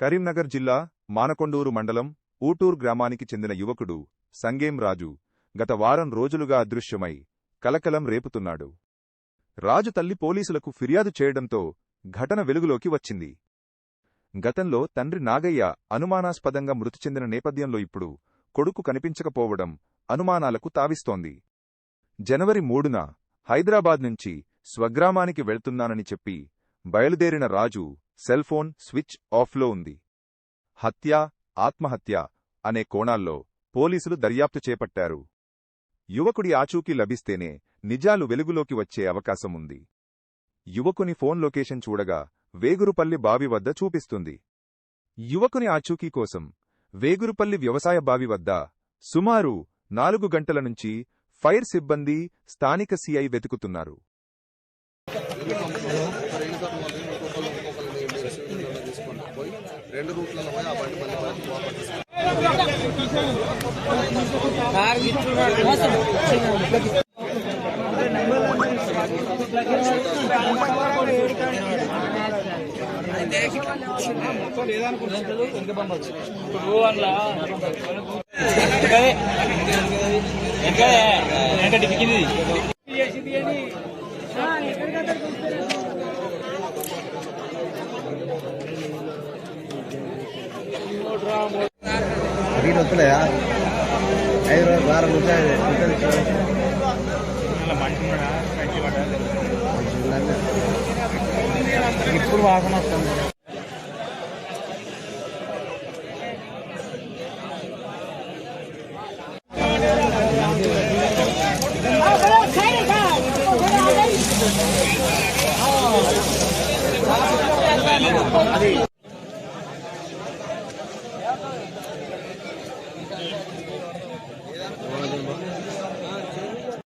కరీంనగర్ జిల్లా మానకొండూరు మండలం ఊటూర్ గ్రామానికి చెందిన యువకుడు సంగేం రాజు గత వారం రోజులుగా అదృశ్యమై కలకలం రేపుతున్నాడు. రాజు తల్లి పోలీసులకు ఫిర్యాదు చేయడంతో ఘటన వెలుగులోకి వచ్చింది. గతంలో తండ్రి నాగయ్య అనుమానాస్పదంగా మృతి చెందిన నేపథ్యంలో ఇప్పుడు కొడుకు కనిపించకపోవడం అనుమానాలకు తావిస్తోంది. జనవరి మూడున హైదరాబాద్ నుంచి స్వగ్రామానికి వెళ్తున్నానని చెప్పి బయలుదేరిన రాజు సెల్ఫోన్ స్విచ్ ఆఫ్లో ఉంది. హత్య ఆత్మహత్య అనే కోణాల్లో పోలీసులు దర్యాప్తు చేపట్టారు. యువకుడి ఆచూకీ లభిస్తేనే నిజాలు వెలుగులోకి వచ్చే అవకాశముంది యువకుని ఫోన్ లొకేషన్ చూడగా వేగురుపల్లి బావి వద్ద చూపిస్తుంది. యువకుని ఆచూకీ కోసం వేగురుపల్లి వ్యవసాయ బావి వద్ద సుమారు నాలుగు గంటల నుంచి ఫైర్ సిబ్బంది స్థానిక సిఐ వెతుకుతున్నారు. పోయి రెండు రూట్లలో పోయి ఆ బండి మళ్ళీ బయటకు వాపస్ తీసుకు వీడు వస్తలేదా ఐదు రోజులు వారం ఉంటుంది ఉంటుంది ఇప్పుడు వాసన వస్తుంది